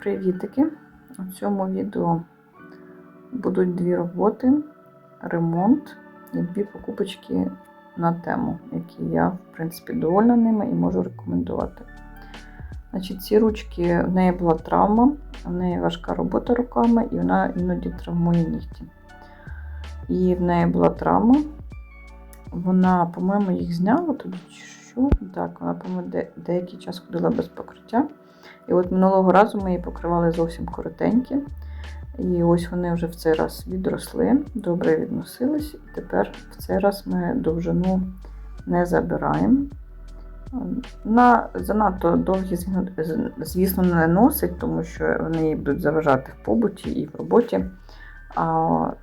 Привітики! У цьому відео будуть дві роботи, ремонт і дві покупочки на тему, які я, в принципі, довольна ними і можу рекомендувати. Значить, ці ручки, в неї була травма, в неї важка робота руками, і вона іноді травмує нігті. І в неї була травма. Вона, по-моєму, їх зняла тоді що. Так, вона, по-моєму, деякий час ходила без покриття. І от минулого разу ми її покривали зовсім коротенькі. І ось вони вже в цей раз відросли, добре відносились. І тепер в цей раз ми довжину не забираємо. На занадто довгі, звісно, не носить, тому що вони їй будуть заважати в побуті і в роботі. А,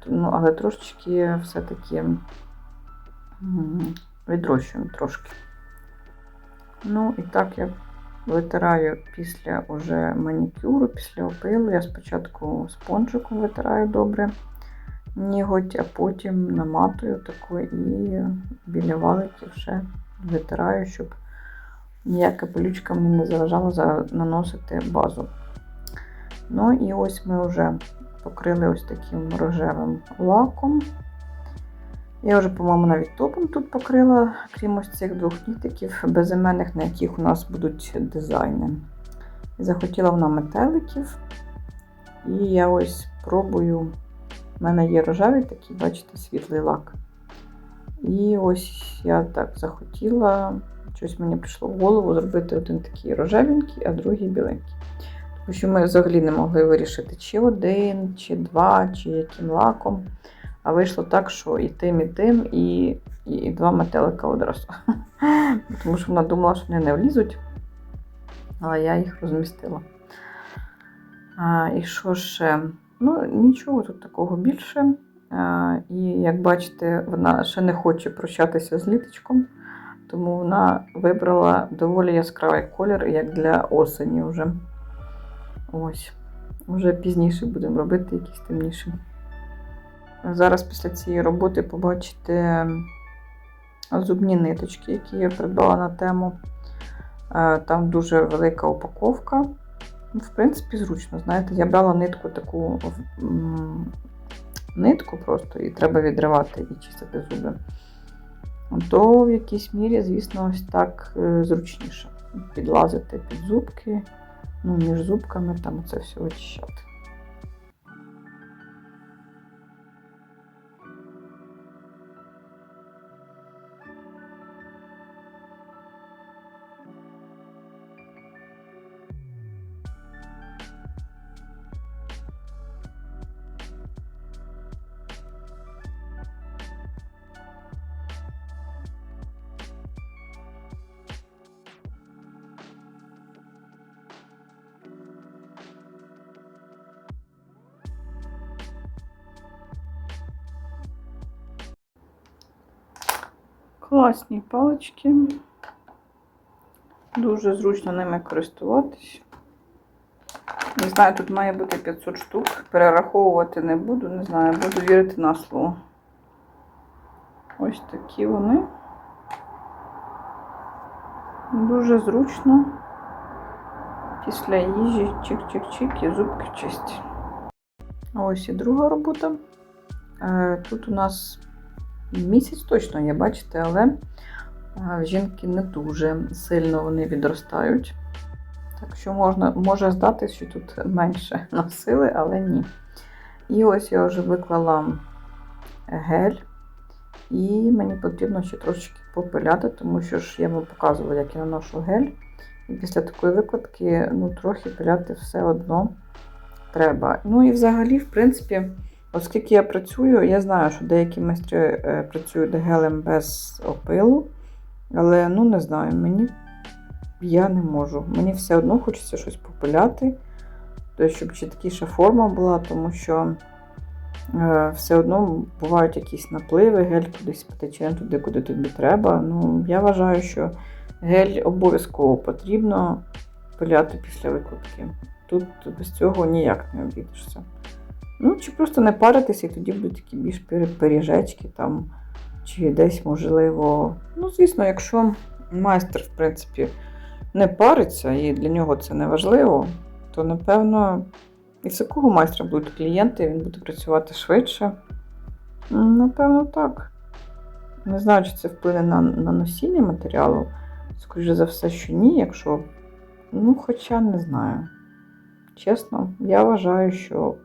ну, але трошечки все-таки відрощуємо трошки. Ну, і так я витираю після уже манікюру, після опилу. Я спочатку спонжиком витираю добре ніготь, а потім наматую таку і біля валиків ще витираю, щоб ніяка пилючка мені не заважала наносити базу. Ну і ось ми вже покрили ось таким рожевим лаком. Я вже, по-моєму, навіть топом тут покрила, крім ось цих двох нітиків безіменних, на яких у нас будуть дизайни. Захотіла вона метеликів. І я ось пробую. У мене є рожевий такий, бачите, світлий лак. І ось я так захотіла, щось мені прийшло в голову зробити один такий рожевенький, а другий біленький. Тому що ми взагалі не могли вирішити, чи один, чи два, чи яким лаком. А вийшло так, що і тим, і тим, і, і, і два метелика одразу. Тому що вона думала, що вони не влізуть, але я їх розмістила. А, і що ще? Ну, нічого тут такого більше. А, і як бачите, вона ще не хоче прощатися з літочком, тому вона вибрала доволі яскравий колір, як для осені вже. Ось. Вже пізніше будемо робити якісь темніші. Зараз після цієї роботи побачите зубні ниточки, які я придбала на тему. Е, Там дуже велика упаковка. Ну, В принципі, зручно. Знаєте, я брала нитку таку нитку просто, і треба відривати і чистити зуби. То в якійсь мірі, звісно, ось так е, зручніше. Підлазити під зубки, ну, між зубками там це все очищати. Класні палички. Дуже зручно ними користуватись. Не знаю, тут має бути 500 штук. Перераховувати не буду, не знаю, буду вірити на слово. Ось такі вони. Дуже зручно. Після їжі чик-чик-чик і зубки чисті. Ось і друга робота. Е, Тут у нас місяць точно є, бачите, але е, жінки не дуже сильно вони відростають. Так що можна, може здатись, що тут менше носили, але ні. І ось я вже виклала гель, і мені потрібно ще трошечки попиляти, тому що ж я вам показувала, як я наношу гель. І після такої викладки ну, трохи пиляти все одно треба. Ну і взагалі, в принципі, Оскільки я працюю, я знаю, що деякі майстри е, працюють гелем без опилу, але ну не знаю, мені я не можу. Мені все одно хочеться щось попиляти, тобто, щоб чіткіша форма була, тому що е, все одно бувають якісь напливи, гель кудись потече не туди, куди тобі треба. Ну, я вважаю, що гель обов'язково потрібно пиляти після викладки. Тут без цього ніяк не обійдешся. Ну, чи просто не паритися, і тоді будуть такі більш пирі- пиріжечки там, чи десь, можливо. Ну, звісно, якщо майстер, в принципі, не париться, і для нього це не важливо, то напевно із якого майстра будуть клієнти, він буде працювати швидше. Напевно, так. Не знаю, чи це вплине на, на носіння матеріалу. Скоріше за все, що ні, якщо. Ну, хоча не знаю. Чесно, я вважаю, що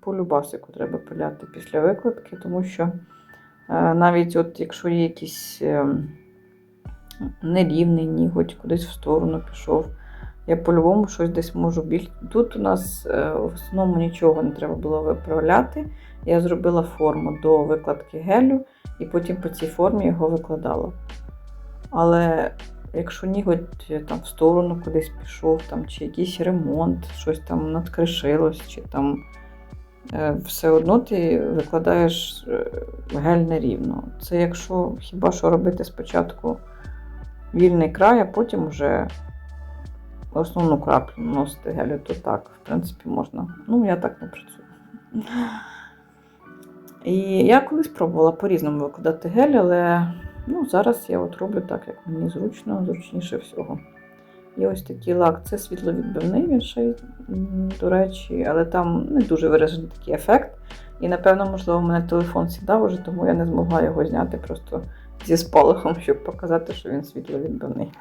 по любасику треба пиляти після викладки, тому що е, навіть от якщо є якийсь е, нерівний ніготь, кудись в сторону пішов, я по-любому щось десь можу біль. Тут у нас е, в основному нічого не треба було виправляти. Я зробила форму до викладки гелю і потім по цій формі його викладала. Але якщо ніготь там в сторону кудись пішов, там, чи якийсь ремонт, щось там надкришилось, чи там все одно ти викладаєш е, гель нерівно. Це якщо хіба що робити спочатку вільний край, а потім вже основну краплю наносити гелю, то так, в принципі, можна. Ну, я так не працюю. І я колись пробувала по-різному викладати гель, але ну, зараз я от роблю так, як мені зручно, зручніше всього. І ось такий лак. Це світловідбивний, він ще, до речі, але там не дуже виражений такий ефект. І, напевно, можливо, в мене телефон сідав уже, тому я не змогла його зняти просто зі спалахом, щоб показати, що він світловідбивний.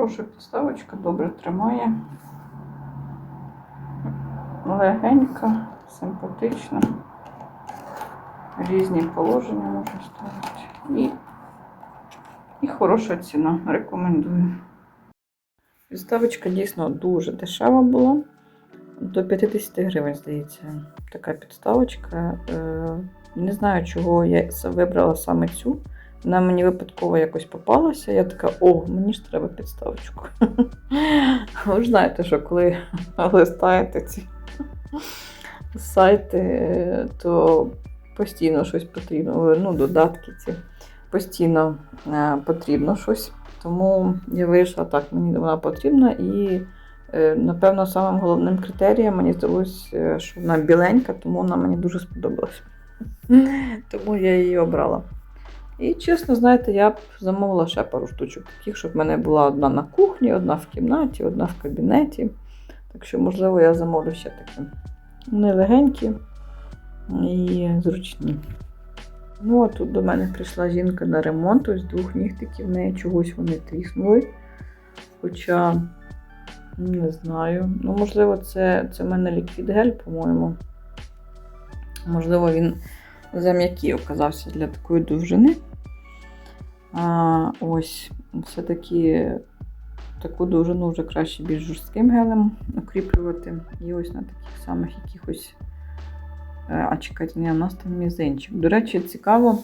Хороша підставочка, добре тримає. Легенька, симпатична. Різні положення можна ставити. І, і хороша ціна. Рекомендую. Підставочка дійсно дуже дешева була. До 50 гривень, здається, така підставочка. Е, Не знаю, чого я вибрала саме цю. Вона мені випадково якось попалася. Я така, о, мені ж треба підставочку. Ви ж знаєте, що коли листаєте ці сайти, то постійно щось потрібно. Ну, додатки ці постійно е, потрібно щось. Тому я вирішила, так, мені вона потрібна. І, е, напевно, самим головним критерієм мені здалося, е, що вона біленька, тому вона мені дуже сподобалась. Тому я її обрала. І, чесно, знаєте, я б замовила ще пару штучок таких, щоб в мене була одна на кухні, одна в кімнаті, одна в кабінеті. Так що, можливо, я замовлю ще такі. Вони легенькі і зручні. Ну, а тут до мене прийшла жінка на ремонт, ось двох нігтиків, в неї чогось вони тріснули. Хоча, не знаю. Ну, можливо, це, це в мене ліквід-гель, по-моєму. Можливо, він зам'який оказався для такої довжини. А, Ось, все-таки таку довжину вже краще більш жорстким гелем укріплювати. І ось на таких самих якихось. е, А чекайте, ні, у нас там мізинчик. До речі, цікаво,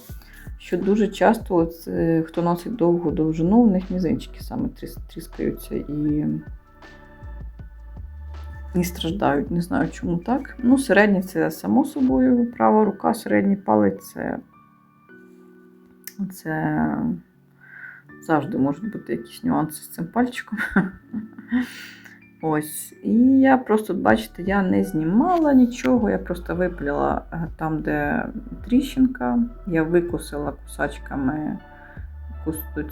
що дуже часто, от, е, хто носить довгу довжину, у них мізинчики саме тріс- тріскаються і, і страждають. Не знаю, чому так. Ну, середній це само собою, права рука, середній палець це, це завжди можуть бути якісь нюанси з цим пальчиком. Ось. І я просто, бачите, я не знімала нічого, я просто випляла е, там, де тріщинка. Я викусила кусачками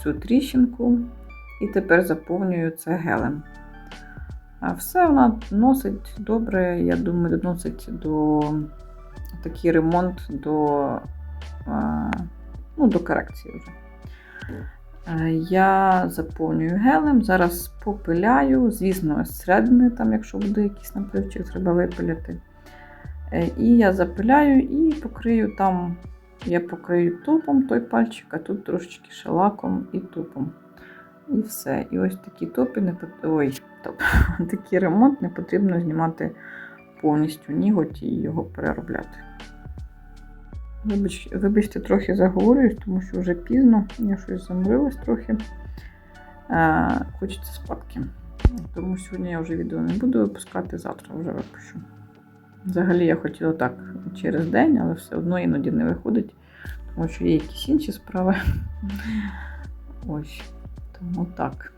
цю тріщинку і тепер заповнюю це гелем. А все вона носить добре, я думаю, доносить до такий ремонт до, е, ну, до корекції вже. Е, Я заповнюю гелем, зараз попиляю, звісно, зсередини, там, якщо буде якийсь напливчик, треба випиляти. Е, І я запиляю і покрию там, я покрию топом той пальчик, а тут трошечки шелаком і топом. І все. І ось такі топи не Ой, топ. такий ремонт не потрібно знімати повністю ніготь і його переробляти. Вибач, вибачте, трохи заговорююсь, тому що вже пізно, я щось замрилась трохи. Е, хочеться спадки. Тому сьогодні я вже відео не буду випускати, завтра вже випущу. Взагалі я хотіла так через день, але все одно іноді не виходить, тому що є якісь інші справи. Ось, тому так.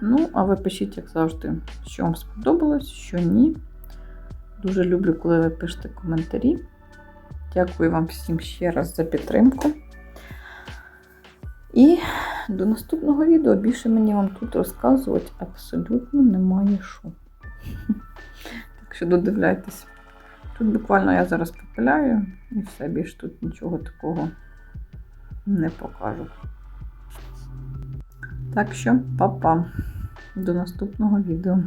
Ну, а ви пишіть, як завжди, що вам сподобалось, що ні. Дуже люблю, коли ви пишете коментарі. Дякую вам всім ще раз за підтримку. І до наступного відео більше мені вам тут розказувати абсолютно немає що. Так що додивляйтесь. Тут буквально я зараз попиляю і все, більше тут нічого такого не покажу. Так що, па-па. До наступного відео.